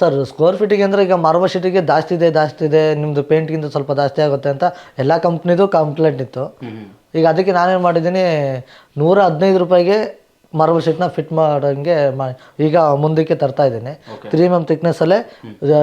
Sir square ಫೀಟಿಗೆ ಅಂದರೆ ಈಗ ಮಾರ್ವ ಶೀಟಿಗೆ ಜಾಸ್ತಿ ಇದೆ ಜಾಸ್ತಿ ಇದೆ ನಿಮ್ಮದು ಪೇಂಟ್ಗಿಂತ ಸ್ವಲ್ಪ ಜಾಸ್ತಿ ಆಗುತ್ತೆ ಅಂತ ಎಲ್ಲ ಕಂಪ್ನಿದು ಕಂಪ್ಲೇಂಟ್ ಇತ್ತು. ಈಗ ಅದಕ್ಕೆ ನಾನೇನು ಮಾಡಿದ್ದೀನಿ ನೂರ ಹದಿನೈದು ರೂಪಾಯಿಗೆ ಮಾರ್ಬಲ್ ಶೀಟ್ನ ಫಿಟ್ ಮಾಡೋಂಗೆ ಮಾ ಈಗ ಮುಂದಕ್ಕೆ ತರ್ತಾ ಇದ್ದೀನಿ. ತ್ರೀ ಎಂ ಎಂ ಥಿಕ್ನೆಸ್ಸಲ್ಲೇ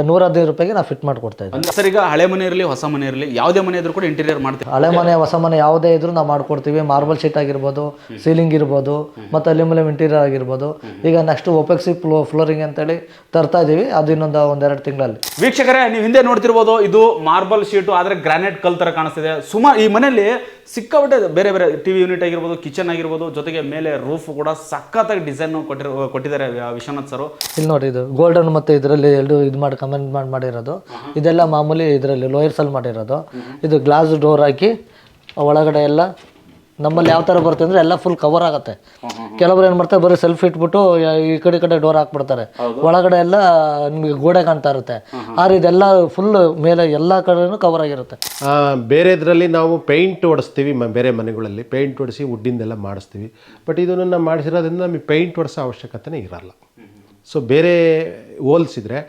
ನೂರ ಹದಿನೈದು ರೂಪಾಯಿಗೆ ನಾನು ಫಿಟ್ ಮಾಡಿಕೊಡ್ತಾ ಇದ್ದೀನಿ. ಅಂದ್ರೆ ಸರ್ ಈಗ ಹಳೆ ಮನೆ ಇರಲಿ ಹೊಸ ಮನೆ ಇರಲಿ ಯಾವುದೇ ಮನೆ ಇದ್ರೂ ಕೂಡ ಇಂಟೀರಿಯರ್ ಮಾಡ್ತೀವಿ. ಹಳೆ ಮನೆ ಹೊಸ ಮನೆ ಯಾವುದೇ ಇದ್ರೂ ನಾವು ಮಾಡ್ಕೊಡ್ತೀವಿ. ಮಾರ್ಬಲ್ ಶೀಟ್ ಆಗಿರ್ಬೋದು ಸೀಲಿಂಗ್ ಇರ್ಬೋದು ಮತ್ತು ಅಲ್ಯೂಮಿನಿಯಂ ಇಂಟೀರಿಯರ್ ಆಗಿರ್ಬೋದು. ಈಗ ನೆಕ್ಸ್ಟ್ ಒಪೆಕ್ಸಿ ಫ್ಲೋ ಫ್ಲೋರಿಂಗ್ ಅಂತೇಳಿ ತರ್ತಾ ಇದ್ದೀವಿ. ಅದು ಇನ್ನೊಂದು ಒಂದೆರಡು ತಿಂಗಳಲ್ಲಿ. ವೀಕ್ಷಕರೇ ನೀವು ಹಿಂದೆ ನೋಡ್ತಿರ್ಬೋದು ಇದು ಮಾರ್ಬಲ್ ಶೀಟು ಆದರೆ ಗ್ರಾನೈಟ್ ಕಲ್ ಥರ ಕಾಣಿಸ್ತಿದೆ. ಸುಮಾರು ಈ ಮನೆಯಲ್ಲಿ ಸಿಕ್ಕಾಪಟ್ಟೆ ಬೇರೆ ಬೇರೆ ಟಿವಿ ಯೂನಿಟ್ ಆಗಿರ್ಬೋದು ಕಿಚನ್ ಆಗಿರ್ಬೋದು ಜೊತೆಗೆ ಮೇಲೆ ರೂಫ್ ಕೂಡ ಸಖತ್ತಾಗಿ ಡಿಸೈನ್ ಕೊಟ್ಟಿರೋ ಕೊಟ್ಟಿದ್ದಾರೆ ವಿಶ್ವನಾಥ್ ಸರ್. ಇಲ್ಲಿ ನೋಡಿ ಇದು ಗೋಲ್ಡನ್ ಮತ್ತೆ ಇದರಲ್ಲಿ ಎರಡು ಇದು ಮಾಡಿ ಕಮೆಂಟ್ ಮಾಡಿ ಮಾಡಿರೋದು. ಇದೆಲ್ಲ ಮಾಮೂಲಿ ಇದರಲ್ಲಿ ಲೋಯರ್ಸಲ್ಲಿ ಮಾಡಿರೋದು. ಇದು ಗ್ಲಾಸ್ ಡೋರ್ ಹಾಕಿ ಒಳಗಡೆ ಎಲ್ಲ ನಮ್ಮಲ್ಲಿ ಯಾವ ಥರ ಬರುತ್ತೆ ಅಂದರೆ ಎಲ್ಲ ಫುಲ್ ಕವರ್ ಆಗುತ್ತೆ. ಕೆಲವರು ಏನು ಮಾಡ್ತಾರೆ ಬರೀ ಸೆಲ್ಫ್ ಇಟ್ಬಿಟ್ಟು ಈ ಕಡೆ ಈ ಕಡೆ ಡೋರ್ ಹಾಕ್ಬಿಡ್ತಾರೆ. ಒಳಗಡೆ ಎಲ್ಲ ನಿಮಗೆ ಗೋಡೆ ಕಾಣ್ತಾ ಇರುತ್ತೆ. ಆದರೆ ಇದೆಲ್ಲ ಫುಲ್ ಮೇಲೆ ಎಲ್ಲ ಕಡೆನೂ ಕವರ್ ಆಗಿರುತ್ತೆ. ಬೇರೆ ಇದರಲ್ಲಿ ನಾವು ಪೇಂಟ್ ಹೊಡಿಸ್ತೀವಿ ಮ ಬೇರೆ ಮನೆಗಳಲ್ಲಿ. ಪೇಂಟ್ ಹೊಡಿಸಿ ವುಡ್ಡಿಂದೆಲ್ಲ ಮಾಡಿಸ್ತೀವಿ. ಬಟ್ ಇದನ್ನು ಮಾಡಿಸಿರೋದ್ರಿಂದ ನಮಗೆ ಪೇಂಟ್ ಹೊಡಿಸೋ ಅವಶ್ಯಕತೆನೇ ಇರಲ್ಲ. ಸೊ ಬೇರೆ ಹೋಲ್ಸಿದ್ರೆ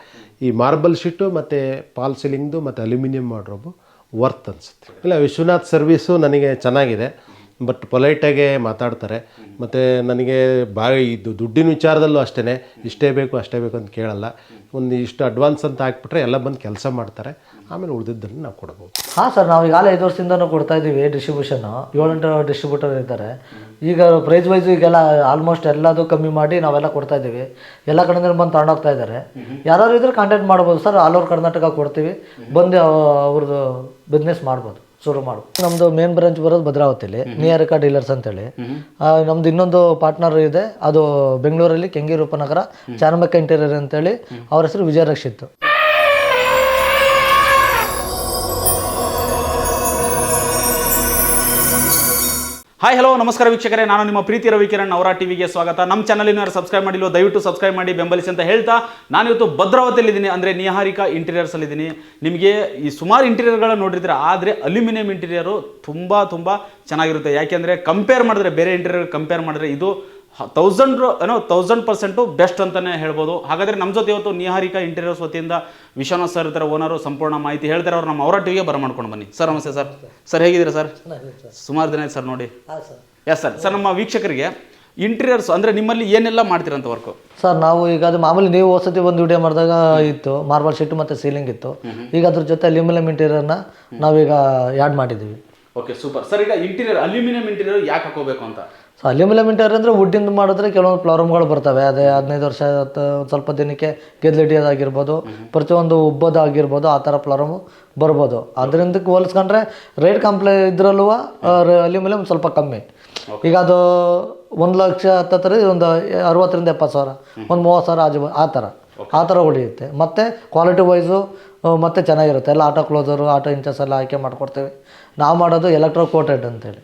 ಈ ಮಾರ್ಬಲ್ ಶೀಟು ಮತ್ತು ಪಾಲ್ ಸೀಲಿಂಗ್ದು ಮತ್ತು ಅಲ್ಯೂಮಿನಿಯಂ ಮಾಡ್ರೋಬು ವರ್ತ್ ಅನಿಸುತ್ತೆ. ಇಲ್ಲ ವಿಶ್ವನಾಥ್ ಸರ್ವೀಸು ನನಗೆ ಚೆನ್ನಾಗಿದೆ. ಬಟ್ ಪೊಲೈಟಾಗೆ ಮಾತಾಡ್ತಾರೆ. ಮತ್ತು ನನಗೆ ಬಾ ಇದು ದುಡ್ಡಿನ ವಿಚಾರದಲ್ಲೂ ಅಷ್ಟೇ ಇಷ್ಟೇ ಬೇಕು, ಅಷ್ಟೇ ಬೇಕು ಅಂತ ಕೇಳಲ್ಲ. ಒಂದು ಇಷ್ಟು ಅಡ್ವಾನ್ಸ್ ಅಂತ ಹಾಕ್ಬಿಟ್ರೆ ಎಲ್ಲ ಬಂದು ಕೆಲಸ ಮಾಡ್ತಾರೆ. ಆಮೇಲೆ ಉಳಿದಿದ್ದನ್ನು ನಾವು ಕೊಡ್ಬೋದು. ಹಾಂ ಸರ್, ನಾವು ಈಗಾಗಲೇ ಐದು ವರ್ಷದಿಂದನೂ ಕೊಡ್ತಾ ಇದ್ದೀವಿ ಡಿಸ್ಟ್ರಿಬ್ಯೂಷನ್ ಏಳೆಂಟು ಡಿಸ್ಟ್ರಿಬ್ಯೂಟರ್ ಇದ್ದಾರೆ. ಈಗ ಪ್ರೈಸ್ ವೈಸ್ ಈಗೆಲ್ಲ ಆಲ್ಮೋಸ್ಟ್ ಎಲ್ಲದು ಕಮ್ಮಿ ಮಾಡಿ ನಾವೆಲ್ಲ ಕೊಡ್ತಾ ಇದ್ದೀವಿ. ಎಲ್ಲ ಕಡೆಯಿಂದ ಬಂದು ತಗೊಂಡೋಗ್ತಾ ಇದ್ದಾರೆ. ಯಾರಾದ್ರು ಇದ್ರೆ ಕಾಂಟ್ಯಾಕ್ಟ್ ಮಾಡ್ಬೋದು ಸರ್. ಆಲ್ ಓವರ್ ಕರ್ನಾಟಕ ಕೊಡ್ತೀವಿ. ಬಂದು ಅವ- ಅವ್ರದ್ದು ಬಿಸ್ನೆಸ್ ಮಾಡ್ಬೋದು. ಶುರು ಮಾಡು. ನಮ್ದು ಮೇನ್ ಬ್ರಾಂಚ್ ಬರೋದು ಭದ್ರಾವತಿಲಿ ನಿಯರಿಕಾ ಡೀಲರ್ಸ್ ಅಂತೇಳಿ. ಆ, ನಮ್ದು ಇನ್ನೊಂದು ಪಾರ್ಟ್ನರ್ ಇದೆ ಅದು ಬೆಂಗಳೂರಲ್ಲಿ ಕೆಂಗಿರೂಪನಗರ ಚಾರ್ಮಕ್ಕ ಇಂಟೀರಿಯರ್ ಇಂಟೀರಿಯರ್ ಅಂತೇಳಿ ಅವ್ರ ಹೆಸರು ವಿಜಯ ರಕ್ಷಿತ್ ಹಾಯ್ ಹಲೋ ನಮಸ್ಕಾರ ವೀಕ್ಷಕರೇ. ನಾನು ನಿಮ್ಮ ಪ್ರೀತಿ ರವಿಕಿರಣ್ ಅವರ ಟಿವಿಗೆ ಸ್ವಾಗತ. ನಮ್ಮ ಚಾನಲ್ ಯಾರು ಸಬ್ಸ್ಕ್ರೈಬ್ ಮಾಡಿಲ್ಲ ದಯವಿಟ್ಟು ಸಬ್ಸ್ಕ್ರೈಬ್ ಮಾಡಿ, ಬೆಂಬಲಿಸಿ ಅಂತ ಹೇಳ್ತಾ ನಾನಿವತ್ತು ಭದ್ರಾವತಿಯಲ್ಲಿ ಇದ್ದೀನಿ ಅಂದರೆ ನಿಹಾರಿಕಾ ಇಂಟೀರಿಯರ್ಸಲ್ಲಿದ್ದೀನಿ ನಿಮಗೆ ಈ ಸುಮಾರು ಇಂಟೀರಿಯರ್ಗಳನ್ನ ನೋಡಿರ್ತೀರ, ಆದರೆ ಅಲ್ಯೂಮಿನಿಯಂ ಇಂಟೀರಿಯರು ತುಂಬ ತುಂಬ ಚೆನ್ನಾಗಿರುತ್ತೆ. ಯಾಕೆಂದರೆ ಕಂಪೇರ್ ಮಾಡಿದ್ರೆ, ಬೇರೆ ಇಂಟೀರಿಯರ್ ಕಂಪೇರ್ ಮಾಡಿದ್ರೆ ಇದು ತೌಸಂಡ್ ಏನೋ ತೌಸಂಡ್ ಪರ್ಸೆಂಟು ಬೆಸ್ಟ್ ಅಂತಲೇ ಹೇಳ್ಬೋದು. ಹಾಗಾದರೆ ನಮ್ಮ ಜೊತೆ ಇವತ್ತು ನಿಹಾರಿಕಾ ಇಂಟೀರಿಯರ್ಸ್ ವತಿಯಿಂದ ವಿಶ್ವನಾಥ್ ಸರ್ ಇರ್ತಾರೆ ಓನರು ಸಂಪೂರ್ಣ ಮಾಹಿತಿ ಹೇಳ್ತಾರೆ. ಅವ್ರು ನಮ್ಮ ಅವರ ಟಿವಿಗೆ ಬರಮಾಡ್ಕೊಂಡು ಬನ್ನಿ. ಸರ್ ನಮಸ್ತೆ ಸರ್ ಸರ್ ಹೇಗಿದ್ದೀರಾ ಸರ್ ಸುಮಾರು ದಿನ ಆಯ್ತು ಸರ್ ನೋಡಿ. ಎಸ್ ಸರ್ ಸರ್ ನಮ್ಮ ವೀಕ್ಷಕರಿಗೆ ಇಂಟೀರಿಯರ್ಸ್ ಅಂದರೆ ನಿಮ್ಮಲ್ಲಿ ಏನೆಲ್ಲ ಮಾಡ್ತೀರಂತ ವರ್ಕು ಸರ್ ನಾವು ಈಗ ಅದು ಮಾಮೂಲಿ ನೀವು ವಸತಿ ಒಂದು ವಿಡಿಯೋ ಮಾಡಿದಾಗ ಇತ್ತು. ಮಾರ್ಬಲ್ ಶೀಟ್ ಮತ್ತು ಸೀಲಿಂಗ್ ಇತ್ತು. ಈಗ ಅದ್ರ ಜೊತೆ ಅಲ್ಯೂಮಿನಿಯಂ ಇಂಟೀರಿಯರ್ನ ನಾವೀಗ ಆ್ಯಡ್ ಮಾಡಿದ್ದೀವಿ ಓಕೆ ಸೂಪರ್ ಸರ್ ಈಗ ಇಂಟೀರಿಯರ್ ಅಲ್ಯೂಮಿನಿಯಂ ಇಂಟೀರಿಯರ್ ಯಾಕೆ ಹಾಕೋಬೇಕು ಅಂತ? ಸೊ ಅಲ್ಯೂಮಿನಿಯಂ ಇಂಟೀರಿಯರ್ ಅಂದರೆ ವುಡ್ಡಿಂದ ಮಾಡಿದ್ರೆ ಕೆಲವೊಂದು ಪ್ರಾಬ್ಲಮ್ಗಳು ಬರ್ತವೆ. ಅದೇ ಹದಿನೈದು ವರ್ಷ ಸ್ವಲ್ಪ ದಿನಕ್ಕೆ ಗೆದ್ಲಿಡಿಯೋದಾಗಿರ್ಬೋದು ಪ್ರತಿಯೊಂದು ಉಬ್ಬೋದಾಗಿರ್ಬೋದು ಆ ಥರ ಪ್ರಾಬ್ಲಮು ಬರ್ಬೋದು. ಅದರಿಂದ ಹೋಲಿಸ್ಕೊಂಡ್ರೆ ರೇಟ್ ಕಂಪ್ಲೇ ಇದ್ರಲ್ಲೂ ಅಲ್ಯೂಮಿನಿಯಂ ಸ್ವಲ್ಪ ಕಮ್ಮಿ. ಈಗ ಅದು ಒಂದು ಲಕ್ಷ ಹತ್ತತ್ರ ಒಂದು ಅರವತ್ತರಿಂದ ಎಪ್ಪತ್ತು ಸಾವಿರ ಒಂದು ಮೂವತ್ತು ಸಾವಿರ ಆಜು ಆ ಥರ. ಆ ಥರ ಉಳಿಯುತ್ತೆ. ಮತ್ತು ಕ್ವಾಲಿಟಿ ವೈಸು ಮತ್ತೆ ಚೆನ್ನಾಗಿರುತ್ತೆ. ಎಲ್ಲ ಆಟೋ ಕ್ಲೋಸರು ಆಟೋ ಇಂಚಸ್ ಎಲ್ಲ ಆಯ್ಕೆ ಮಾಡ್ಕೊಡ್ತೀವಿ. ನಾವು ಮಾಡೋದು ಎಲೆಕ್ಟ್ರೋ ಕೋಟೆಡ್ ಅಂತೇಳಿ.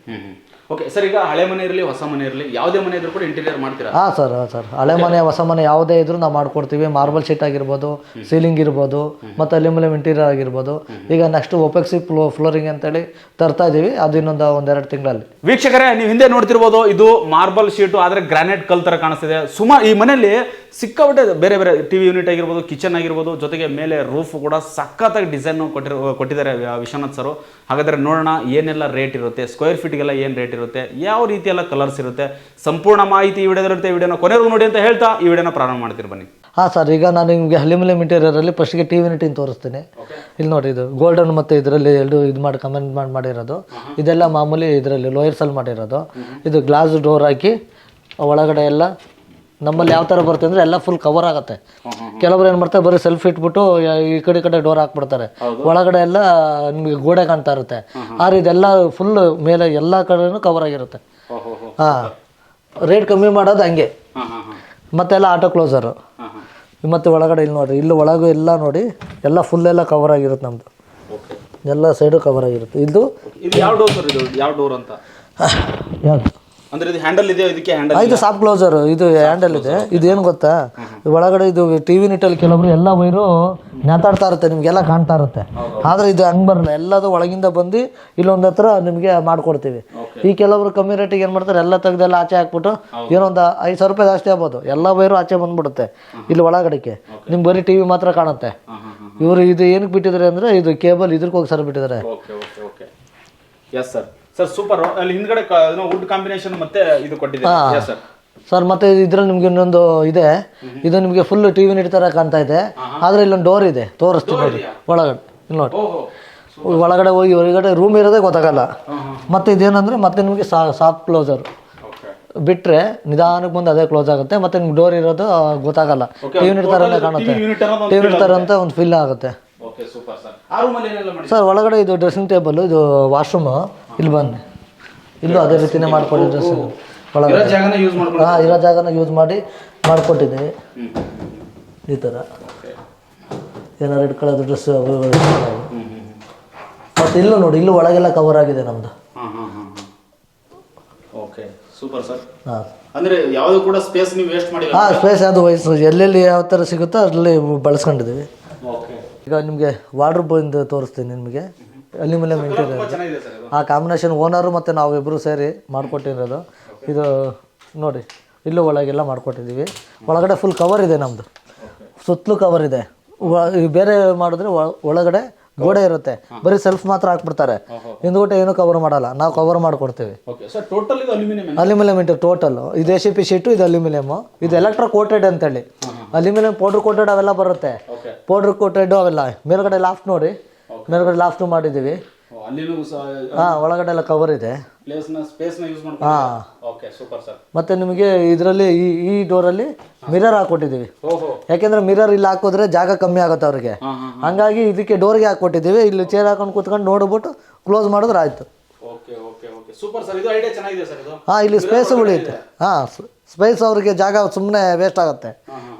ಓಕೆ ಸರ್ ಈಗ ಹಳೆ ಮನೆ ಇರಲಿ ಹೊಸ ಮನೆ ಇರಲಿ ಯಾವುದೇ ಮನೆ ಇದ್ರೂ ಕೂಡ ಇಂಟೀರಿಯರ್ ಮಾಡ್ತೀರಾ? ಹಾಂ ಸರ್ ಹಾಂ ಸರ್ ಹಳೆ ಮನೆ ಹೊಸ ಮನೆ ಯಾವುದೇ ಇದ್ರೂ ನಾವು ಮಾಡ್ಕೊಡ್ತೀವಿ. ಮಾರ್ಬಲ್ ಶೀಟ್ ಆಗಿರ್ಬೋದು ಸೀಲಿಂಗ್ ಇರ್ಬೋದು ಮತ್ತು ಅಲ್ಯೂಮಿನಿಯಂ ಇಂಟೀರಿಯರ್ ಆಗಿರ್ಬೋದು. ಈಗ ನೆಕ್ಸ್ಟ್ ಒಪೆಕ್ಸಿ ಫ್ಲೋ ಫ್ಲೋರಿಂಗ್ ಅಂತೇಳಿ ತರ್ತಾ ಇದ್ದೀವಿ ಅದು ಇನ್ನೊಂದು ಒಂದೆರಡು ತಿಂಗಳಲ್ಲಿ. ವೀಕ್ಷಕರೇ ನೀವು ಹಿಂದೆ ನೋಡ್ತಿರ್ಬೋದು ಇದು ಮಾರ್ಬಲ್ ಶೀಟು ಆದರೆ ಗ್ರಾನೈಟ್ ಕಲ್ ಥರ ಕಾಣಿಸ್ತಿದೆ. ಸುಮಾರು ಈ ಮನೆಯಲ್ಲಿ ಸಿಕ್ಕಾಪಟ್ಟೆ ಬೇರೆ ಬೇರೆ ಟಿವಿ ಯೂನಿಟ್ ಆಗಿರ್ಬೋದು ಕಿಚನ್ ಆಗಿರ್ಬೋದು ಜೊತೆಗೆ ಮೇಲೆ ರೂಫ್ ಕೂಡ ಸಖತ್ತಾಗಿ ಡಿಸೈನ್ ಕೊಟ್ಟಿರೋ ಕೊಟ್ಟಿದ್ದಾರೆ ವಿಶ್ವನಾಥ್ ಸರ್ ಹಾಗಾದರೆ ನೋಡೋಣ ಏನೆಲ್ಲ ರೇಟ್ ಇರುತ್ತೆ ಸ್ಕ್ವೇರ್ ಫೀಟ್ಗೆಲ್ಲ ಏನು ರೇಟ್ ಇರುತ್ತೆ ಯಾವ ರೀತಿ ಎಲ್ಲ ಕಲರ್ಸ್ ಇರುತ್ತೆ ಸಂಪೂರ್ಣ ಮಾಹಿತಿ ಈ ವಿಡಿಯೋದಲ್ಲಿರುತ್ತೆ ವಿಡಿಯೋನ ಕೊನೆಗೂ ನೋಡಿ ಅಂತ ಹೇಳ್ತಾ ಈ ವಿಡಿಯೋನ ಪ್ರಾರಂಭ ಮಾಡ್ತೀರಿ ಬನ್ನಿ. ಹಾಂ ಸರ್ ಈಗ ನಾನು ನಿಮಗೆ ಅಲ್ಯೂಮಿನಿಯಂ ಇಂಟೀರಿಯರಲ್ಲಿ ಫಸ್ಟ್ಗೆ ಟಿ ವಿ ನಿಟಿನ್ ತೋರಿಸ್ತೀನಿ. ಇಲ್ಲಿ ನೋಡಿ ಇದು ಗೋಲ್ಡನ್ ಮತ್ತು ಇದರಲ್ಲಿ ಎರಡು ಇದು ಮಾಡಿ ಕಮೆಂಟ್ ಮಾಡಿ ಮಾಡಿರೋದು. ಇದೆಲ್ಲ ಮಾಮೂಲಿ ಇದರಲ್ಲಿ ಲೋಯರ್ಸಲ್ಲಿ ಮಾಡಿರೋದು. ಇದು ಗ್ಲಾಸ್ ಡೋರ್ ಹಾಕಿ ಒಳಗಡೆ ಎಲ್ಲ ನಮ್ಮಲ್ಲಿ ಯಾವ ಥರ ಬರುತ್ತೆ ಅಂದರೆ ಎಲ್ಲ ಫುಲ್ ಕವರ್ ಆಗುತ್ತೆ. ಕೆಲವರು ಏನು ಮಾಡ್ತಾರೆ ಬರೀ ಸೆಲ್ಫ್ ಇಟ್ಬಿಟ್ಟು ಈ ಕಡೆ ಈ ಕಡೆ ಡೋರ್ ಹಾಕ್ಬಿಡ್ತಾರೆ. ಒಳಗಡೆ ಎಲ್ಲ ನಿಮಗೆ ಗೋಡೆ ಕಾಣ್ತಾ ಇರುತ್ತೆ. ಆದ್ರೆ ಇದೆಲ್ಲ ಫುಲ್ ಮೇಲೆ ಎಲ್ಲ ಕಡೆನೂ ಕವರ್ ಆಗಿರುತ್ತೆ. ಹಾಂ. ರೇಟ್ ಕಮ್ಮಿ ಮಾಡೋದು ಹಂಗೆ. ಮತ್ತೆಲ್ಲ ಆಟೋ ಕ್ಲೋಸರು ಮತ್ತೆ ಒಳಗಡೆ ಇಲ್ಲಿ ನೋಡಿರಿ ಇಲ್ಲಿ ಒಳಗೂ ಎಲ್ಲ ನೋಡಿ ಎಲ್ಲ ಫುಲ್ ಎಲ್ಲ ಕವರ್ ಆಗಿರುತ್ತೆ ನಮ್ಮದು ಎಲ್ಲ ಸೈಡು ಕವರ್ ಆಗಿರುತ್ತೆ. ಇದು ಯಾವ ಡೋರ್ ಸರ್ ಇದು? ಯಾವ ಡೋರ್ ಅಂತ? ಯಾವುದು? ಅಂದ್ರೆ ಇದು ಹ್ಯಾಂಡಲ್ ಇದೆ ಇದಕ್ಕೆ ಹ್ಯಾಂಡಲ್ ಇದು ಸಾಫ್ಟ್ ಕ್ಲೋಸರ್ ಇದು ಹ್ಯಾಂಡಲ್ ಇದೆ. ಇದು ಏನು ಗೊತ್ತಾ? ಒಳಗಡೆ ಇದು ಟಿವಿ ನಿಟ್ಟಲ್ಲಿ ಕೆಲವೊಬ್ರು ಎಲ್ಲ ವೈರು ನೆತಾಡ್ತಾ ಇರುತ್ತೆ ನಿಮ್ಗೆಲ್ಲ ಕಾಣ್ತಾ ಇರುತ್ತೆ. ಆದ್ರೆ ಇದು ಹಂಗ್ ಬರಲ್ಲ. ಎಲ್ಲದು ಒಳಗಿಂದ ಬಂದು ಇಲ್ಲೊಂದ್ ಹತ್ರ ನಿಮ್ಗೆ ಮಾಡ್ಕೊಡ್ತೀವಿ. ಈ ಕೆಲವರು ಕಮ್ಮಿ ರೇಟಿಗೆ ಏನ್ ಮಾಡ್ತಾರೆ ಎಲ್ಲ ತೆಗ್ದೆಲ್ಲ ಆಚೆ ಹಾಕ್ಬಿಟ್ಟು ಏನೊಂದು ಐದು ಸಾವಿರ ರೂಪಾಯಿ ಜಾಸ್ತಿ ಆಗ್ಬೋದು. ಎಲ್ಲ ವೈರು ಆಚೆ ಬಂದ್ಬಿಡುತ್ತೆ ಇಲ್ಲಿ ಒಳಗಡೆಗೆ. ನಿಮ್ಗೆ ಬರೀ ಟಿವಿ ಮಾತ್ರ ಕಾಣುತ್ತೆ. ಇವರು ಇದು ಏನಕ್ಕೆ ಬಿಟ್ಟಿದ್ದಾರೆ ಅಂದ್ರೆ ಇದು ಕೇಬಲ್ ಇದ್ರಿಗೆ ಹೋಗಿ ಸರ್ ಬಿಟ್ಟಿದ್ದಾರೆ. Okay okay okay yes sir sir super ಅಲ್ಲಿ ಹಿಂದ್ಗಡೆ ವುಡ್ ಕಾಂಬಿನೇಷನ್ ಮತ್ತೆ ಇದು ಕೊಟ್ಟಿದ್ದಾರೆ. ಎಸ್ ಸರ್ ಸರ್ ಮತ್ತೆ ಇದ್ರಲ್ಲಿ ನಿಮ್ಗೆ ಇನ್ನೊಂದು ಇದೆ. ಇದು ನಿಮಗೆ ಫುಲ್ ಟಿವಿ ನಿಟ್ ತರ ಕಾಣ್ತಾ ಇದೆ. ಆದ್ರೆ ಇಲ್ಲೊಂದು ಡೋರ್ ಇದೆ. ತೋರಿಸ್ತೀನಿ ನೋಡಿ. ಒಳಗಡೆ. ನೋಡಿ. ಒಳಗಡೆ ಹೋಗಿ ಹೊರಗಡೆ ರೂಮ್ ಇರೋದೇ ಗೊತ್ತಾಗಲ್ಲ. ಮತ್ತೆ ಇದೇನಂದ್ರೆ ಮತ್ತೆ ನಿಮಗೆ ಸಾಫ್ಟ್ ಕ್ಲೋಸರ್ ಬಿಟ್ರೆ ನಿಧಾನಕ್ಕೆ ಬಂದು ಅದೇ ಕ್ಲೋಸ್ ಆಗುತ್ತೆ. ಮತ್ತೆ ನಿಮ್ಗೆ ಡೋರ್ ಇರೋದು ಗೊತ್ತಾಗಲ್ಲ. ಟಿವಿ ನಿಟ್ ತರನೇ ಕಾಣುತ್ತೆ. ಯೂನಿಟ್ ಟಿವಿ ತರ ಅಂತ ಒಂದು ಫೀಲ್ ಆಗುತ್ತೆ. ಸರ್ ಒಳಗಡೆ ಇದು ಡ್ರೆಸ್ಸಿಂಗ್ ಟೇಬಲ್ ಇದು ವಾಶ್ರೂಮ್ ಇಲ್ಲಿ ಬನ್ನಿ. ಇಲ್ಲೂ ಅದೇ ರೀತಿನೇ ಮಾಡ್ಕೊಡಿ ಸರ್. ಒಳಗೆ ಇರೋ ಜಾಗನ ಯೂಸ್ ಮಾಡ್ಕೊಂಡು ಹಾಂ ಇರೋ ಜಾಗನ ಯೂಸ್ ಮಾಡಿ ಮಾಡಿಕೊಟ್ಟಿದ್ದೀವಿ. ಈ ಥರ. ಏನಾರು ಇಟ್ಕೊಳ್ಳೋದು ಡ್ರೆಸ್ ಮತ್ತು ಇಲ್ಲೂ ನೋಡಿ ಇಲ್ಲೂ ಒಳಗೆಲ್ಲ ಕವರ್ ಆಗಿದೆ ನಮ್ಮದು ಓಕೆ ಸೂಪರ್ ಸರ್ ಹಾಂ. ಅಂದ್ರೆ ಯಾವುದು ಕೂಡ ಸ್ಪೇಸ್ ನೀವು ವೇಸ್ಟ್ ಮಾಡಿಲ್ಲ ಹಾಂ ಸ್ಪೇಸ್ ಯಾವುದು ವಯಸ್ಸು ಎಲ್ಲೆಲ್ಲಿ ಯಾವ ಥರ ಸಿಗುತ್ತೋ ಅಲ್ಲಿ ಬಳಸ್ಕೊಂಡಿದ್ದೀವಿ. ಓಕೆ. ಈಗ ನಿಮಗೆ ವಾಡ್ರೂಬ್ ಇಂದ ತೋರಿಸ್ತೀನಿ ನಿಮಗೆ. ಅಲ್ಲಿ ಮೇಲೆ ತುಂಬಾ ಚೆನ್ನಾಗಿದೆ ಸರ್ ಆ ಕಾಂಬಿನೇಷನ್ ಓನರು ಮತ್ತು ನಾವಿಬ್ಬರು ಸೇರಿ ಮಾಡಿಕೊಟ್ಟಿರೋದು. ಇದು ನೋಡಿ ಇಲ್ಲೂ ಒಳಗೆಲ್ಲ ಮಾಡಿಕೊಟ್ಟಿದ್ದೀವಿ. ಒಳಗಡೆ ಫುಲ್ ಕವರ್ ಇದೆ ನಮ್ಮದು ಸುತ್ತಲೂ ಕವರ್ ಇದೆ. ಬೇರೆ ಮಾಡಿದ್ರೆ ಒಳ- ಒಳಗಡೆ ಗೋಡೆ ಇರುತ್ತೆ. ಬರೀ ಸೆಲ್ಫ್ ಮಾತ್ರ ಹಾಕ್ಬಿಡ್ತಾರೆ. ಹಿಂದ್ಗಡೆ ಏನು ಕವರ್ ಮಾಡಲ್ಲ. ನಾವು ಕವರ್ ಮಾಡಿಕೊಡ್ತೀವಿ. ಅಲ್ಯೂಮಿನಿಯಂ ಇಂಟು ಟೋಟಲ್ ಇದು ಎ ಸಿ ಪಿ ಶೀಟು ಇದು ಅಲ್ಯೂಮಿನಿಯಮ್ ಇದು ಎಲೆಕ್ಟ್ರೋ ಕೋಟೆಡ್ ಅಂತೇಳಿ. ಅಲ್ಯೂಮಿನಿಯಂ ಪೌಡರ್ ಕೋಟೆಡ್ ಅವೆಲ್ಲ ಬರುತ್ತೆ. ಪೌಡರ್ ಕೋಟೆಡ್ ಅವೆಲ್ಲ. ಮೇಲ್ಗಡೆ ಲಾಫ್ಟ್ ನೋಡಿ. ಮೇಲ್ಗಡೆ ಲಾಫ್ಟ್ ಮಾಡಿದ್ದೀವಿ. ಹಾಂ ಒಳಗಡೆ ಎಲ್ಲ ಕವರ್ ಇದೆ ಹಾಂ. ಓಕೆ ಸೂಪರ್ ಸರ್ ಮತ್ತೆ ನಿಮಗೆ ಇದರಲ್ಲಿ ಈ ಈ ಡೋರಲ್ಲಿ ಮಿರರ್ ಹಾಕೊಟ್ಟಿದ್ದೀವಿ ಓಹೋ ಯಾಕೆಂದ್ರೆ ಮಿರರ್ ಇಲ್ಲಿ ಹಾಕಿದ್ರೆ ಜಾಗ ಕಮ್ಮಿ ಆಗುತ್ತೆ ಅವ್ರಿಗೆ. ಹಂಗಾಗಿ ಇದಕ್ಕೆ ಡೋರ್ಗೆ ಹಾಕೊಟ್ಟಿದ್ದೀವಿ ಇಲ್ಲಿ ಚೇರ್ ಹಾಕೊಂಡು ಕೂತ್ಕೊಂಡು ನೋಡ್ಬಿಟ್ಟು ಕ್ಲೋಸ್ ಮಾಡಿದ್ರೆ ಆಯ್ತು. Okay okay okay super sir ಇದು ಐಡಿಯಾ ಚೆನ್ನಾಗಿದೆ ಸರ್ ಇದು. ಹಾಂ ಇಲ್ಲಿ ಸ್ಪೇಸ್ ಉಳಿಯುತ್ತೆ. ಹಾಂ ಸ್ಪೇಸ್ ಅವ್ರಿಗೆ ಜಾಗ ಸುಮ್ಮನೆ ವೇಸ್ಟ್ ಆಗುತ್ತೆ.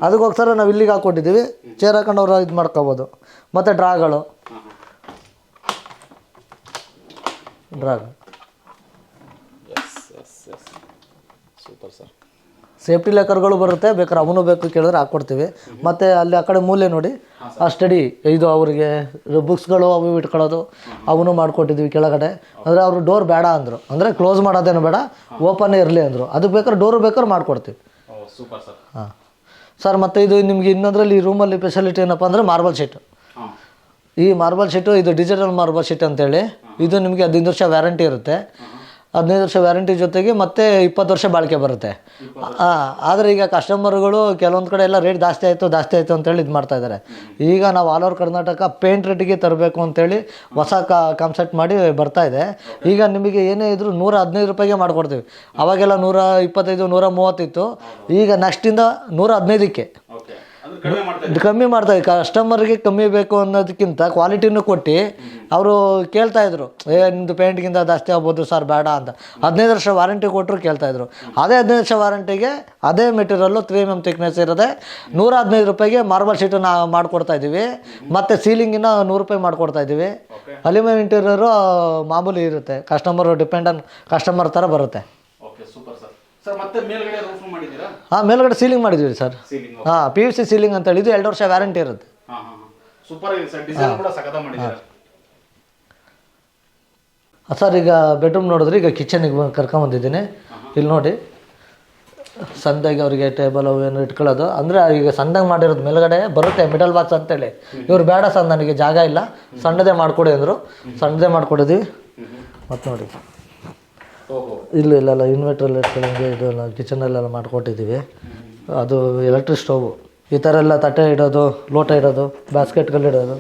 ಅದಕ್ಕೋಸ್ಕರ ನಾವು ಇಲ್ಲಿಗೆ ಹಾಕೊಟ್ಟಿದ್ದೀವಿ ಚೇರ್ ಹಾಕೊಂಡು ಅವ್ರು ಇದು ಮಾಡ್ಕೋಬೋದು. ಮತ್ತು ಡ್ರಾಗಳು ಹಾಂ ಹಾಂ drag yes yes yes super sir safety ಲೆಕ್ಕರ್ಗಳು ಬರುತ್ತೆ ಬೇಕಾದ್ರೆ ಅವನು ಬೇಕು ಕೇಳಿದ್ರೆ ಹಾಕ್ಕೊಡ್ತೀವಿ. ಮತ್ತು ಅಲ್ಲಿ ಆ ಕಡೆ ಮೂಲೆ ನೋಡಿ ಆ ಸ್ಟಡಿ ಇದು ಅವರಿಗೆ ಬುಕ್ಸ್ಗಳು ಅವು ಇಟ್ಕೊಳ್ಳೋದು ಅವನು ಮಾಡಿಕೊಟ್ಟಿದ್ವಿ ಕೆಳಗಡೆ. ಅಂದರೆ ಅವರು ಡೋರ್ ಬೇಡ ಅಂದರು. ಅಂದರೆ ಕ್ಲೋಸ್ ಮಾಡೋದೇನು ಬೇಡ ಓಪನ್ ಇರಲಿ ಅಂದರು. ಅದಕ್ಕೆ ಬೇಕಾದ್ರೆ ಡೋರು ಬೇಕಾದ್ರೆ ಮಾಡಿಕೊಡ್ತೀವಿ. ಓ ಸೂಪರ್ ಸರ್ ಹಾಂ. ಸರ್ ಮತ್ತು ಇದು ನಿಮಗೆ ಇನ್ನೊಂದರಲ್ಲಿ ಈ ರೂಮಲ್ಲಿ ಫೆಸಿಲಿಟಿ ಏನಪ್ಪ ಅಂದರೆ ಮಾರ್ಬಲ್ ಶೀಟು ಈ ಮಾರ್ಬಲ್ ಶೀಟು ಇದು ಡಿಜಿಟಲ್ ಮಾರ್ಬಲ್ ಶೀಟ್ ಅಂತೇಳಿ. ಇದು ನಿಮಗೆ ಹದಿನೈದು ವರ್ಷ ವ್ಯಾರಂಟಿ ಇರುತ್ತೆ. ಹದಿನೈದು ವರ್ಷ ವ್ಯಾರಂಟಿ ಜೊತೆಗೆ ಮತ್ತೆ ಇಪ್ಪತ್ತು ವರ್ಷ ಬಾಳಿಕೆ ಬರುತ್ತೆ. ಆದರೆ ಈಗ ಕಸ್ಟಮರ್ಗಳು ಕೆಲವೊಂದು ಕಡೆ ಎಲ್ಲ ರೇಟ್ ಜಾಸ್ತಿ ಆಯಿತು ಜಾಸ್ತಿ ಆಯಿತು ಅಂತೇಳಿ ಇದು ಮಾಡ್ತಾ ಇದ್ದಾರೆ ಈಗ ನಾವು ಆಲ್ ಓವರ್ ಕರ್ನಾಟಕ ಪೇಂಟ್ ರೇಟಿಗೆ ತರಬೇಕು ಅಂತೇಳಿ ಹೊಸ ಕ ಕಾನ್ಸೆಪ್ಟ್ ಮಾಡಿ ಬರ್ತಾ ಇದೆ. ಈಗ ನಿಮಗೆ ಏನೇ ಇದ್ದರೂ ನೂರ ಹದಿನೈದು ರೂಪಾಯಿಗೆ ಮಾಡಿಕೊಡ್ತೀವಿ. ಅವಾಗೆಲ್ಲ ನೂರ ಇಪ್ಪತ್ತೈದು ನೂರ ಮೂವತ್ತಿತ್ತು ಈಗ ನೆಕ್ಸ್ಟಿಂದ ನೂರ ಹದಿನೈದಕ್ಕೆ. ಕಮ್ಮಿ ಮಾಡ್ತಾ ಕಸ್ಟಮರ್ಗೆ ಕಮ್ಮಿ ಬೇಕು ಅನ್ನೋದಕ್ಕಿಂತ ಕ್ವಾಲಿಟಿನೂ ಕೊಟ್ಟು ಅವರು ಕೇಳ್ತಾ ಇದ್ರು ಏ ನಿಮ್ಮದು ಪೇಂಟ್ಗಿಂತ ಜಾಸ್ತಿ ಆಗ್ಬೋದು ಸರ್ ಬೇಡ ಅಂತ. ಹದಿನೈದು ವರ್ಷ ವಾರಂಟಿ ಕೊಟ್ಟರು ಕೇಳ್ತಾ ಇದ್ರು. ಅದೇ ಹದಿನೈದು ವರ್ಷ ವಾರಂಟಿಗೆ ಅದೇ material three M M thickness ಇರೋದೆ ನೂರ ಹದಿನೈದು ರೂಪಾಯಿಗೆ ಮಾರ್ಬಲ್ ಶೀಟನ್ನು ಮಾಡಿಕೊಡ್ತಾ ಇದ್ದೀವಿ. ಮತ್ತು ಸೀಲಿಂಗಿನ ನೂರು ರೂಪಾಯಿ ಮಾಡ್ಕೊಡ್ತಾ ಇದ್ದೀವಿ. ಅಲ್ಯೂಮಿನಿಯಂ ಇಂಟೀರಿಯರು ಮಾಮೂಲಿ ಇರುತ್ತೆ. ಕಸ್ಟಮರು ಡಿಪೆಂಡ್ ಆನ್ ಕಸ್ಟಮರ್ ಥರ ಬರುತ್ತೆ. ಸರ್ ಮತ್ತೆ ಮೇಲ್ಗಡೆ ರೂಫ್ ಮಾಡಿದ್ದೀರಾ? ಹಾಂ ಮೇಲ್ಗಡೆ ಸೀಲಿಂಗ್ ಮಾಡಿದ್ದೀವಿ ಸರ್. ಸೀಲಿಂಗ್ ಹಾಂ ಪಿ ಯು ಸಿ ಸೀಲಿಂಗ್ ಅಂತ ಇದು ಎರಡು ವರ್ಷ ವ್ಯಾರಂಟಿ ಇರುತ್ತೆ. ಹಾಂ ಹಾಂ ಸೂಪರ್ ಆಗಿದೆ ಸರ್ ಡಿಸೈನ್ ಕೂಡ ಸಖತ ಮಾಡಿದ್ದೀರಾ? ಸರ್ ಈಗ ಬೆಡ್ರೂಮ್ ನೋಡಿದ್ರೆ ಈಗ ಕಿಚನಿಗೆ ಕರ್ಕೊಂಬಂದಿದ್ದೀನಿ ಇಲ್ಲಿ ನೋಡಿ. ಸಂದಾಗಿ ಅವರಿಗೆ ಟೇಬಲ್ ಅವು ಏನು ಇಟ್ಕೊಳ್ಳೋದು. ಅಂದರೆ ಈಗ ಸಂದಂಗೆ ಮಾಡಿರೋದು ಮೇಲ್ಗಡೆ ಬರುತ್ತೆ ಮಿಡಲ್ ಬಾಕ್ಸ್ ಅಂತೇಳಿ. ಇವ್ರು ಬೇಡ ಸರ್ ನನಗೆ ಜಾಗ ಇಲ್ಲ. ಸಣ್ಣದೇ ಮಾಡಿಕೊಡಿ ಅಂದರು. ಸಣ್ಣದೇ ಮಾಡಿಕೊಡಿದ್ವಿ. ಮತ್ತು ನೋಡಿ. ಇಲ್ಲಿ ಇಲ್ಲೆಲ್ಲ ಇನ್ವರ್ಟ್ರಲ್ಲಿ ಇಟ್ಕೊಳ್ಳೋಂಗೆ ಇದು ಕಿಚನಲ್ಲೆಲ್ಲ ಮಾಡ್ಕೊಟ್ಟಿದ್ದೀವಿ. ಅದು ಎಲೆಕ್ಟ್ರಿಕ್ ಸ್ಟೋವು ಈ ಥರ ಎಲ್ಲ ತಟ್ಟೆ ಇಡೋದು ಲೋಟ ಇಡೋದು ಬ್ಯಾಸ್ಕೆಟ್ಗಳು ಇಡೋದು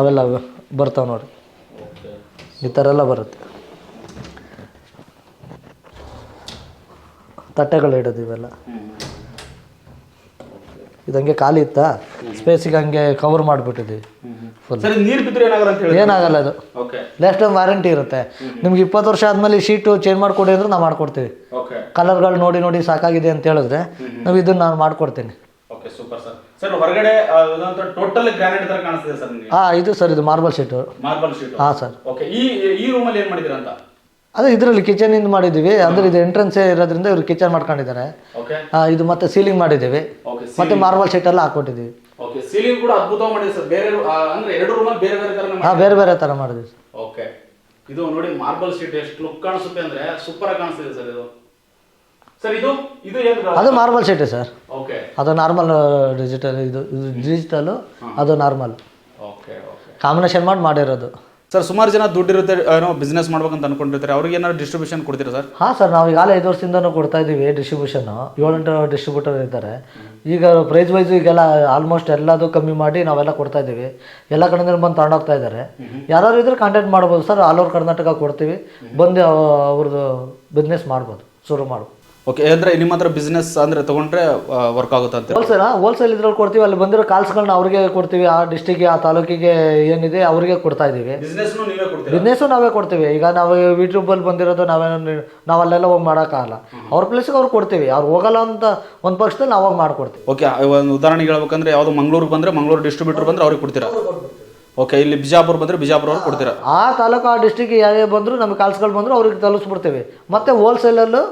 ಅವೆಲ್ಲ ಬರ್ತಾವೆ ನೋಡಿ. ಈ ಥರ ಎಲ್ಲ ಬರುತ್ತೆ. ತಟ್ಟೆಗಳು ಇಡೋದು ಇವೆಲ್ಲ. ಇದಂಗೆ ಖಾಲಿ ಇತ್ತಾ? ಸ್ಪೇಸಿಗೆ ಹಂಗೆ ಕವರ್ ಮಾಡಿಬಿಟ್ಟಿದ್ದೀವಿ. ಫುಲ್ ಸರ್ ಇದು ನೀರು ಬಿದ್ದರೆ ಏನಾಗಲ್ಲ ಅಂತ ಹೇಳಿ ಏನಾಗಲ್ಲ ಅದು. ಓಕೆ ಲೈಫ್ ಟೈಮ್ ವಾರಂಟಿ ಇರುತ್ತೆ. ನಿಮ್ಗೆ ಇಪ್ಪತ್ತು ವರ್ಷ ಆದಮೇಲೆ ಶೀಟು ಚೇಂಜ್ ಮಾಡಿಕೊಡಿ ಅಂದ್ರೆ ನಾವು ಮಾಡ್ಕೊಡ್ತೀವಿ. ಓಕೆ ಕಲರ್ಗಳು ನೋಡಿ ನೋಡಿ ಸಾಕಾಗಿದೆ ಅಂತ ಹೇಳಿದ್ರೆ ನಾವು ಇದನ್ನ ನಾನು ಮಾಡ್ಕೊಡ್ತೀನಿ. ಓಕೆ ಸೂಪರ್ ಸರ್ ಸರ್ ಹೊರಗಡೆ ಇದಂತ ಟೋಟಲ್ ಗ್ರಾನೈಟ್ ತರ ಕಾಣಿಸ್ತಿದೆ ಸರ್ ನಿಮಗೆ? ಹಾಂ ಇದು ಸರ್ ಇದು ಮಾರ್ಬಲ್ ಶೀಟು ಮಾರ್ಬಲ್ ಶೀಟ್ ಹಾಂ ಸರ್ ಓಕೆ ಈ ಈ ರೂಮಲ್ಲಿ ಏನ್ ಮಾಡಿದ್ದೀರಾ ಅಂತ? ಅದೇ ಇದರಲ್ಲಿ ಕಿಚನ್ ಇಂದ ಮಾಡಿದ್ದೀವಿ. ಅಂದ್ರೆ ಇದು ಎಂಟ್ರೆನ್ಸ್ ಇರೋದ್ರಿಂದ ಇವರು ಕಿಚನ್ ಮಾಡ್ಕೊಂಡಿದ್ದಾರೆ. ಓಕೆ ಆ, ಇದು ಮತ್ತೆ ಸೀಲಿಂಗ್ ಮಾಡಿದ್ದೀವಿ. ಮತ್ತೆ ಮಾರ್ಬಲ್ ಶೀಟ್ ಎಲ್ಲ ಹಾಕೊಟ್ಟಿದ್ದೀವಿ ಓಕೆ ಸೀಲಿಂಗ್ ಕೂಡ ಅದ್ಭುತವಾಗಿ ಮಾಡಿದೆ ಸರ್. ಬೇರೆ ಅಂದ್ರೆ ಎರಡು ರೂಮ್ ಬೇರೆ ಬೇರೆ ತರ ಹಾ ಬೇರೆ ಬೇರೆ ಥರ ಸರ್. ಓಕೆ ಇದು ನೋಡಿ ಮಾರ್ಬಲ್ ಶೀಟ್ ಎಷ್ಟು ಲುಕ್ ಕಾಣಿಸುತ್ತೆ ಅಂದ್ರೆ ಸೂಪರ್ ಆಗಿ ಕಾಣಿಸ್ತಿದೆ ಸರ್ ಇದು. ಸರ್ ಇದು ಇದು ಏನು ಅದು ಮಾರ್ಬಲ್ ಸೀಟೇ ಸರ್. ಓಕೆ ಅದು ನಾರ್ಮಲ್ ಡಿಜಿಟಲ್ ಇದು ಇದು ಡಿಜಿಟಲು ಅದು ನಾರ್ಮಲ್ ಓಕೆ ಓಕೆ ಕಾಂಬಿನೇಷನ್ ಮಾಡಿ ಮಾಡಿರೋದು. ಸರ್ ಸುಮಾರು ಜನ ದುಡ್ಡಿರುತ್ತೆ ಏನೋ ಬಿಸ್ನೆಸ್ ಮಾಡ್ಬೇಕಂತ ಅನ್ಕೊಂಡಿರ್ತಾರೆ. ಅವ್ರಿಗೆ ಏನಾದ್ರು ಡಿಸ್ಟ್ರಿಬ್ಯೂಷನ್ ಕೊಡ್ತೀರಾ ಸರ್? ಹಾಂ ಸರ್ ನಾವು ಈಗಾಗಲೇ ಐದು ವರ್ಷದಿಂದನೂ ಕೊಡ್ತಾ ಇದ್ದೀವಿ ಡಿಸ್ಟ್ರಿಬ್ಯೂಷನ್ ಏಳೆಂಟು ಡಿಸ್ಟ್ರಿಬ್ಯೂಟರ್ ಇದ್ದಾರೆ. ಈಗ ಪ್ರೈಸ್ ವೈಸ್ ಈಗೆಲ್ಲ ಆಲ್ಮೋಸ್ಟ್ ಎಲ್ಲದೂ ಕಮ್ಮಿ ಮಾಡಿ ನಾವೆಲ್ಲ ಕೊಡ್ತಾ ಇದ್ದೀವಿ. ಎಲ್ಲ ಕಡೆಯಿಂದ ಬಂದು ತಗೊಂಡೋಗ್ತಾ ಇದ್ದಾರೆ. ಯಾರು ಇದ್ರೆ ಕಾಂಟ್ಯಾಕ್ಟ್ ಮಾಡ್ಬೋದು ಸರ್. ಆಲ್ ಓವರ್ ಕರ್ನಾಟಕ ಕೊಡ್ತೀವಿ. ಬಂದು ಅವ- ಅವ್ರದ್ದು ಬಿಸ್ನೆಸ್ ಮಾಡ್ಬೋದು. ಶುರು ಮಾಡ್ಬೋದು ಓಕೆ ಅಂದ್ರೆ ನಿಮ್ಮ ಹತ್ರ ಬಿಸ್ನೆಸ್ ಅಂದ್ರೆ ತಗೊಂಡ್ರೆ ವರ್ಕ್ ಆಗುತ್ತೆ ಅಂತ ಹೋಲ್ಸೇಲ್ ಹೋಲ್ಸೇಲ್ ಇದ್ರಲ್ಲಿ ಕೊಡ್ತೀವಿ ಅಲ್ಲಿ ಬಂದಿರೋ ಕಾಲ್ಸ್ಗಳನ್ನ ಅವ್ರಿಗೆ ಕೊಡ್ತೀವಿ. ಆ ಡಿಸ್ಟಿಕ್ಗೆ ಆ ತಾಲೂಕಿಗೆ ಏನಿದೆ ಅವ್ರಿಗೆ ಕೊಡ್ತಾ ಇದ್ದೀವಿ. ಬಿಸ್ನೆಸ್ ನೀವೇ ಕೊಡ್ತೀರಾ? ಬಿಸ್ನೆಸ್ಸು ನಾವೇ ಕೊಡ್ತೀವಿ. ಈಗ ನಾವು ಯೂಟ್ಯೂಬಲ್ಲಿ ಬಂದಿರೋದು ನಾವೇ ನಾವು ಅಲ್ಲೆಲ್ಲ ಹೋಗಿ ಮಾಡೋಕ್ಕಾಗಲ್ಲ. ಅವ್ರ ಪ್ಲೇಸಿಗೆ ಅವ್ರು ಕೊಡ್ತೀವಿ. ಅವ್ರು ಹೋಗಲ್ಲ ಅಂತ ಒಂದು ಪಕ್ಷದಲ್ಲಿ ನಾವು ಮಾಡ್ಕೊಡ್ತೀವಿ. ಓಕೆ ಒಂದು ಉದಾಹರಣೆಗೆ ಹೇಳ್ಬೇಕಂದ್ರೆ ಯಾವ್ದು ಮಂಗಳೂರಿಗೆ ಬಂದ್ರೆ ಮಂಗಳೂರು ಡಿಸ್ಟ್ರಿಬ್ಯೂಟರ್ ಬಂದ್ರೆ ಅವ್ರಿಗೆ ಕೊಡ್ತೀರಾ? ಓಕೆ ಇಲ್ಲಿ ಬಿಜಾಪುರ ಬಂದ್ರೆ ಬಿಜಾಪುರ ಅವ್ರು ಕೊಡ್ತೀರಾ? ಆ ತಾಲೂಕು ಆ ಡಿಸ್ಟ್ರಿಕ್ ಯಾವ್ಯಾವ ಬಂದರೂ ನಮಗೆ ಕಾಲ್ಸ್ಗಳು ಬಂದರೂ ಅವ್ರಿಗೆ ತಲುಪಿಸ್ಬಿಡ್ತೀವಿ ಮತ್ತೆ ಹೋಲ್ಸೇಲಲ್ಲೂ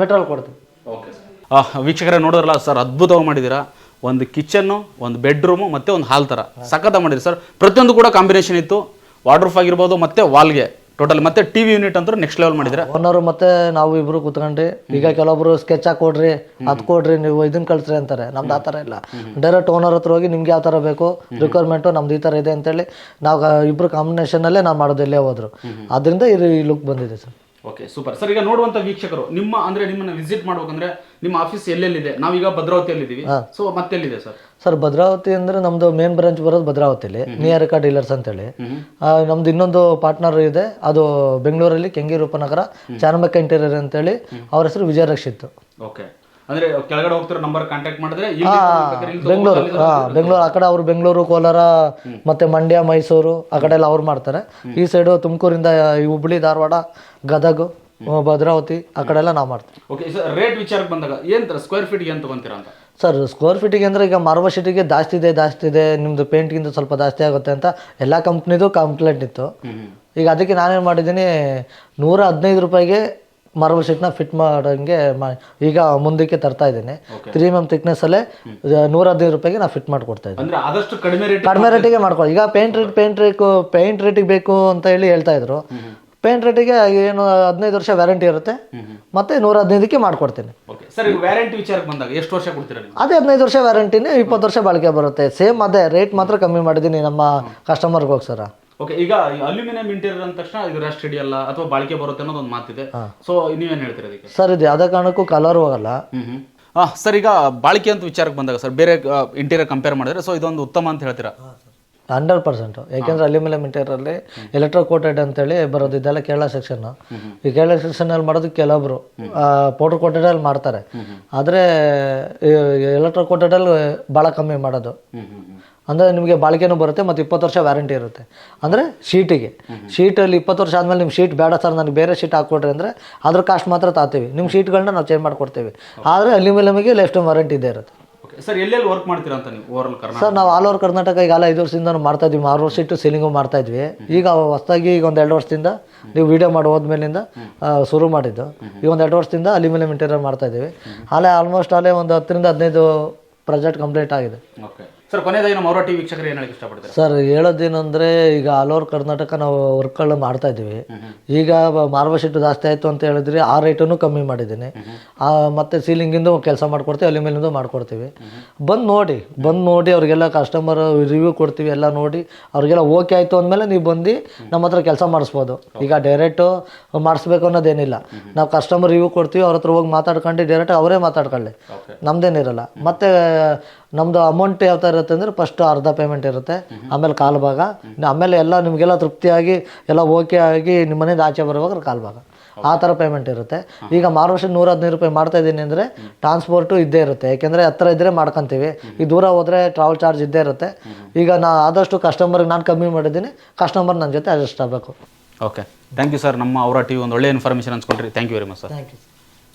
ಮೆಟೀರಿಯಲ್ ಕೊಡ್ತೀವಿ ಓಕೆ ವೀಕ್ಷಕರೇ ನೋಡಿದ್ರಲ್ಲ ಸರ್ ಅದ್ಭುತವಾಗಿ ಮಾಡಿದ್ದೀರಾ? ಒಂದು ಕಿಚನ್ನು ಒಂದು ಬೆಡ್ರೂಮು ಮತ್ತು ಒಂದು ಹಾಲ್ ಥರ ಸಖತ್ತ ಮಾಡಿದ್ರಿ ಸರ್? ಪ್ರತಿಯೊಂದು ಕೂಡ ಕಾಂಬಿನೇಷನ್ ಇತ್ತು. ವಾರ್ಡ್ರೂಫ್ ಆಗಿರ್ಬೋದು ಮತ್ತೆ ವಾಲ್ಗೆ. ಟೋಟಲ್ ಮತ್ತೆ ಟಿ ವಿ ಯೂನಿಟ್ ಅಂತೂ ನೆಕ್ಸ್ಟ್ ಲೆವೆಲ್ ಮಾಡಿದ್ರೆ ಓನರ್ ಮತ್ತೆ ನಾವು ಇಬ್ರು ಕುತ್ಕೊಂಡ್ರಿ. ಈಗ ಕೆಲವೊಬ್ರು ಸ್ಕೆಚ್ ಹಾಕೊಡ್ರಿ ಅದ್ ಕೊಡ್ರಿ ನೀವು ಇದನ್ನ ಕಳ್ಸ್ರಿ ಅಂತಾರೆ. ನಮ್ದು ಆ ಥರ ಇಲ್ಲ. ಡೈರೆಕ್ಟ್ ಓನರ್ ಹತ್ರ ಹೋಗಿ ನಿಮ್ಗೆ ಯಾವ ತರ ಬೇಕು ರಿಕ್ವೈರ್ಮೆಂಟು ನಮ್ದು ಈ ತರ ಇದೆ ಅಂತೇಳಿ ನಾವು ಇಬ್ರು ಕಾಂಬಿನೇಷನ್ ಅಲ್ಲೇ ನಾವು ಮಾಡೋದು ಎಲ್ಲೇ ಹೋದ್ರು. ಅದರಿಂದ ಈ ಲುಕ್ ಬಂದಿದೆ ಸರ್. ಓಕೆ ಸೂಪರ್ ಸರ್ ಈಗ ನೋಡುವಂತ ವೀಕ್ಷಕರು ನಿಮ್ಮ ಅಂದ್ರೆ ನಿಮ್ಮನ್ನ ವಿಸಿಟ್ ಮಾಡ್ಬೇಕಂದ್ರೆ ನಿಮ್ಮ ಆಫೀಸ್ ಎಲ್ಲೆಲ್ಲಿದೆ? ನಾವೀಗ ಭದ್ರಾವತಿಯಲ್ಲಿ ಇದ್ದೀವಿ ಸೊ ಮತ್ತೆಲ್ಲಿದೆ ಸರ್ ಸರ್ ಭದ್ರಾವತಿ ಅಂದ್ರೆ ನಮ್ದು ಮೇನ್ ಬ್ರಾಂಚ್ ಬರೋದು ಭದ್ರಾವತಿಲಿ. ನಿಯರಿಕಾ ಡೀಲರ್ಸ್ ಅಂತೇಳಿ. ಆ, ನಮ್ದು ಇನ್ನೊಂದು ಪಾರ್ಟ್ನರ್ ಇದೆ. ಅದು ಬೆಂಗಳೂರಲ್ಲಿ ಕೆಂಗಿರೂಪನಗರ ಚಾರಂಬಕ್ಕ ಇಂಟೀರಿಯರ್ ಇಂಟೀರಿಯರ್ ಅಂತೇಳಿ. ಅವ್ರ ಹೆಸರು ವಿಜಯ ರಕ್ಷಿತ್ ಓಕೆ ಅಂದ್ರೆ ಕೆಳಗಡೆ ಹೋಗ್ತಿರೋ ನಂಬರ್ ಕಾಂಟ್ಯಾಕ್ಟ್ ಮಾಡಿದ್ರೆ ಇಲ್ಲಿ ಬೇಕಾದ್ರೆ ಇಲ್ಲಿ ಬೆಂಗಳೂರು ಹಾ ಬೆಂಗಳೂರು ಆ ಕಡೆ ಅವರು ಬೆಂಗಳೂರು ಕೋಲಾರ ಮತ್ತೆ ಮಂಡ್ಯ ಮೈಸೂರು ಆ ಕಡೆ ಎಲ್ಲ ಅವ್ರು ಮಾಡ್ತಾರೆ. ಈ ಸೈಡು ತುಮಕೂರಿಂದ ಈ ಹುಬ್ಳಿ ಧಾರವಾಡ ಗದಗ ಭದ್ರಾವತಿ ಆ ಕಡೆ ಎಲ್ಲ ನಾವು ಮಾಡ್ತೀವಿ. ಓಕೆ ಸರ್ ರೇಟ್ ವಿಚಾರಕ್ಕೆ ಬಂದಾಗ ಏನ್ ತರ ಸ್ಕ್ವೇರ್ ಫೀಟ್ ಏನ್ ತಗೊಂತೀರಾ ಅಂತ? ಸರ್ ಸ್ಕ್ವೇರ್ ಫೀಟಿಗೆ ಅಂದರೆ ಈಗ ಮಾರ್ಬಲ್ ಶೀಟಿಗೆ ಜಾಸ್ತಿ ಇದೆ ಜಾಸ್ತಿ ಇದೆ ನಿಮ್ಮದು ಪೇಂಟ್ಗಿಂತ ಸ್ವಲ್ಪ ಜಾಸ್ತಿ ಆಗುತ್ತೆ ಅಂತ ಎಲ್ಲ ಕಂಪ್ನಿದು ಕಂಪ್ಲೇಂಟ್ ಇತ್ತು. ಈಗ ಅದಕ್ಕೆ ನಾನೇನು ಮಾಡಿದ್ದೀನಿ ನೂರ ಹದಿನೈದು ರೂಪಾಯಿಗೆ ಮಾರ್ಬಲ್ ಶೀಟ್ನ ಫಿಟ್ ಮಾಡೋಂಗೆ ಮಾ- ಈಗ ಮುಂದಕ್ಕೆ ತರ್ತಾ ಇದ್ದೀನಿ. ತ್ರೀ ಎಂ ಎಂ ತಿಕ್ನೆಸ್ಸಲ್ಲೇ ನೂರ ಹದಿನೈದು ರೂಪಾಯಿಗೆ ನಾನು ಫಿಟ್ ಮಾಡಿಕೊಡ್ತಾ ಇದ್ದೀನಿ. ಅಂದ್ರೆ ಆದಷ್ಟು ಕಡಿಮೆ ರೇಟ್ ಕಡಿಮೆ ರೇಟಿಗೆ ಮಾಡ್ಕೊಳ್ಳಿ ಈಗ paint rate paint rate paint ರೇಟಿಗೆ ಬೇಕು ಅಂತ ಹೇಳಿ ಹೇಳ್ತಾ ಇದ್ರು. ಪೇಂಟ್ ರೇಟಿಗೆ ಏನು ಹದಿನೈದು ವರ್ಷ ವ್ಯಾರಂಟಿ ಇರುತ್ತೆ. ಮತ್ತೆ ನೂರ ಹದಿನೈದಕ್ಕೆ ಮಾಡ್ಕೊಡ್ತೀನಿ. ಓಕೆ ಸರ್ ಈಗ ವ್ಯಾರಂಟಿ ವಿಚಾರಕ್ಕೆ ಬಂದಾಗ ಎಷ್ಟು ವರ್ಷ ಕೊಡ್ತೀರಾ ನೀವು? ಅದೇ ಹದಿನೈದು ವರ್ಷ ವ್ಯಾರಂಟಿನೇ ಇಪ್ಪತ್ತು ವರ್ಷ ಬಾಳಿಕೆ ಬರುತ್ತೆ. ಸೇಮ್ ಅದೇ ರೇಟ್ ಮಾತ್ರ ಕಮ್ಮಿ ಮಾಡಿದ್ದೀನಿ ನಮ್ಮ ಕಸ್ಟಮರ್ಗೋಸ್ಕರ ಓಕೆ ಈಗ ಅಲ್ಯೂಮಿನಿಯಂ ಇಂಟೀರಿಯರ್ ಅಂದ ತಕ್ಷಣ ಇದು ರಸ್ಟ್ ಹಿಡಿಯಲ್ಲ ಅಥವಾ ಬಾಳಿಕೆ ಬರುತ್ತೆ ಅನ್ನೋದು ಒಂದು ಮಾತಿದೆ ಸೊ ನೀವೇನು ಹೇಳ್ತೀರಾ ಅದಕ್ಕೆ ಸರ್ ಇದು ಯಾವುದೇ ಕಾರಣಕ್ಕೂ ಕಲರ್ ಹೋಗಲ್ಲ. ಹ್ಮ್ ಹಾ ಸರ್ ಈಗ ಬಾಳಿಕೆ ಅಂತ ವಿಚಾರಕ್ಕೆ ಬಂದಾಗ ಸರ್ ಬೇರೆ ಇಂಟೀರಿಯರ್ ಕಂಪೇರ್ ಮಾಡಿದ್ರೆ ಸೊ ಇದೊಂದು ಉತ್ತಮ ಅಂತ ಹೇಳ್ತೀರಾ? ಹಂಡ್ರೆಡ್ ಪರ್ಸೆಂಟ್ ಯಾಕೆಂದ್ರೆ ಅಲ್ಯೂಮಿನಿಯಂ ಇಂಟೀರಿಯರಲ್ಲಿ ಎಲೆಕ್ಟ್ರೋ ಕೋಟೆಡ್ ಅಂತೇಳಿ ಬರೋದು ಇದೆಲ್ಲ ಕೇರಳ ಸೆಕ್ಷನ್ ಈ ಕೇರಳ ಸೆಕ್ಷನ್ ಅಲ್ಲಿ ಮಾಡೋದು ಕೆಲವೊಬ್ರು ಪೌಡರ್ ಕೋಟೆಡ್ ಅಲ್ಲಿ ಮಾಡ್ತಾರೆ. ಆದ್ರೆ ಎಲೆಕ್ಟ್ರೋ ಕೋಟೆಡ್ ಅಲ್ಲಿ ಭಾಳ ಕಮ್ಮಿ ಮಾಡೋದು. ಅಂದರೆ ನಿಮಗೆ ಬಾಳಿಕೆನೂ ಬರುತ್ತೆ ಮತ್ತು ಇಪ್ಪತ್ತು ವರ್ಷ ವ್ಯಾರಂಟಿ ಇರುತ್ತೆ. ಅಂದರೆ ಶೀಟಿಗೆ. ಶೀಟಲ್ಲಿ ಇಪ್ಪತ್ತು ವರ್ಷ ಆದಮೇಲೆ ನಿಮ್ಮ ಶೀಟ್ ಬೇಡ ಸರ್ ನನಗೆ ಬೇರೆ ಶೀಟ್ ಹಾಕ್ಕೊಡ್ರಿ ಅಂದರೆ ಅದ್ರ ಕಾಸ್ಟ್ ಮಾತ್ರ ತಾತೀವಿ. ನಿಮ್ಮ ಶೀಟ್ಗಳನ್ನ ನಾವು ಚೇಂಜ್ ಮಾಡಿಕೊಡ್ತೀವಿ. ಆದರೆ ಅಲ್ಯೂಮಿನಿಯಮಿಗೆ ಲೈಫ್ ಟೈಮ್ ವಾರಂಟಿ ಇದೆ ಇರುತ್ತೆ. ಓಕೆ ಸರ್ ಎಲ್ಲೆಲ್ಲಿ ವರ್ಕ್ ಮಾಡ್ತೀರಾ ಅಂತ ನೀವು ಓವರ್ ಕರ್ನಾಟಕ? ಸರ್ ನಾವು ಆಲ್ ಓವರ್ ಕರ್ನಾಟಕ ಈಗ ಅಲ್ಲ ಐದು ವರ್ಷದಿಂದ ಮಾಡ್ತಾ ಇದ್ವಿ. ಆರು ವರ್ಷ ಇಟ್ಟು ಸೀಲಿಂಗು ಮಾಡ್ತಾ ಇದ್ವಿ. ಈಗ ಹೊಸದಾಗಿ ಈಗ ಒಂದು ಎರಡು ವರ್ಷದಿಂದ ನೀವು ವಿಡಿಯೋ ಮಾಡಿ ಹೋದ್ಮೇಲಿಂದ ಶುರು ಮಾಡಿದ್ದು. ಈಗ ಒಂದು ಎರಡು ವರ್ಷದಿಂದ ಅಲ್ಯೂಮಿನಿಯಂ ಇಂಟೀರಿಯರ್ ಮಾಡ್ತಾ ಇದ್ದೀವಿ. ಅಲ್ಲೇ ಆಲ್ಮೋಸ್ಟ್ ಅಲ್ಲೇ ಒಂದು ಹತ್ತರಿಂದ ಹದಿನೈದು ಪ್ರಾಜೆಕ್ಟ್ ಕಂಪ್ಲೀಟ್ ಆಗಿದೆ. ಓಕೆ ಸರ್ ಕೊನೆಯದಾಗಿ ನಮ್ಮ ಟಿ ವೀಕ್ಷಕರು ಏನು ಹೇಳಕ್ಕೆ ಇಷ್ಟಪಡ್ತಾರೆ? ಸರ್ ಹೇಳೋದೇನಂದ್ರೆ ಈಗ ಆಲ್ ಓವರ್ ಕರ್ನಾಟಕ ನಾವು ವರ್ಕ್ಗಳನ್ನ ಮಾಡ್ತಾ ಇದ್ದೀವಿ. ಈಗ ಮಾರ್ಬಲ್ ಶೀಟ್ ಜಾಸ್ತಿ ಆಯಿತು ಅಂತ ಹೇಳಿದ್ರೆ ಆ ರೇಟನ್ನು ಕಮ್ಮಿ ಮಾಡಿದ್ದೀನಿ. ಮತ್ತು ಸೀಲಿಂಗಿಂದು ಕೆಲಸ ಮಾಡ್ಕೊಡ್ತೀವಿ ಅಲ್ಯೂಮಿನಿಯಮ್ದು ಮಾಡ್ಕೊಡ್ತೀವಿ. ಬಂದು ನೋಡಿ ಬಂದು ನೋಡಿ ಅವರಿಗೆಲ್ಲ ಕಸ್ಟಮರ್ ರಿವ್ಯೂ ಕೊಡ್ತೀವಿ ಎಲ್ಲ ನೋಡಿ. ಅವ್ರಿಗೆಲ್ಲ ಓಕೆ ಆಯಿತು ಅಂದಮೇಲೆ ನೀವು ಬಂದು ನಮ್ಮ ಹತ್ರ ಕೆಲಸ ಮಾಡಿಸ್ಬೋದು. ಈಗ ಡೈರೆಕ್ಟು ಮಾಡಿಸ್ಬೇಕು ಅನ್ನೋದೇನಿಲ್ಲ. ನಾವು ಕಸ್ಟಮರ್ ರಿವ್ಯೂ ಕೊಡ್ತೀವಿ ಅವ್ರ ಹತ್ರ ಹೋಗಿ ಮಾತಾಡ್ಕೊಂಡು ಡೈರೆಕ್ಟ್ ಅವರೇ ಮಾತಾಡ್ಕೊಳ್ಳಿ. ನಮ್ದೇನಿರಲ್ಲ. ಮತ್ತು ನಮ್ಮದು ಅಮೌಂಟ್ ಯಾವ ಥರ ಇರುತ್ತೆ ಅಂದರೆ ಫಸ್ಟ್ ಅರ್ಧ ಪೇಮೆಂಟ್ ಇರುತ್ತೆ. ಆಮೇಲೆ ಕಾಲು ಭಾಗ. ಆಮೇಲೆ ಎಲ್ಲ ನಿಮಗೆಲ್ಲ ತೃಪ್ತಿಯಾಗಿ ಎಲ್ಲ ಓಕೆ ಆಗಿ ನಿಮ್ಮ ಮನೆಯಿಂದ ಆಚೆ ಬರುವಾಗ ಕಾಲು ಭಾಗ. ಆ ಥರ ಪೇಮೆಂಟ್ ಇರುತ್ತೆ. ಈಗ ಮಾರು ವರ್ಷ ನೂರ ಹದಿನೈದು ರೂಪಾಯಿ ಮಾಡ್ತಾ ಇದ್ದೀನಿ ಅಂದರೆ ಟ್ರಾನ್ಸ್ಪೋರ್ಟು ಇದ್ದೇ ಇರುತ್ತೆ. ಯಾಕೆಂದರೆ ಹತ್ರ ಇದ್ದರೆ ಮಾಡ್ಕೊತೀವಿ. ಈ ದೂರ ಹೋದರೆ ಟ್ರಾವೆಲ್ ಚಾರ್ಜ್ ಇದ್ದೇ ಇರುತ್ತೆ. ಈಗ ನಾ ಆದಷ್ಟು ಕಸ್ಟಮರ್ಗೆ ನಾನು ಕಮ್ಮಿ ಮಾಡಿದ್ದೀನಿ. ಕಸ್ಟಮರ್ ನನ್ನ ಜೊತೆ ಅಡ್ಜಸ್ಟ್ ಆಗಬೇಕು. ಓಕೆ ಥ್ಯಾಂಕ್ ಯು ಸರ್ ನಮ್ಮ ಅವರ ಟಿವಿ ಒಂದು ಒಳ್ಳೆ information ಅನ್ಸ್ಕೊಂಡ್ರಿ. Thank you very much sir thank you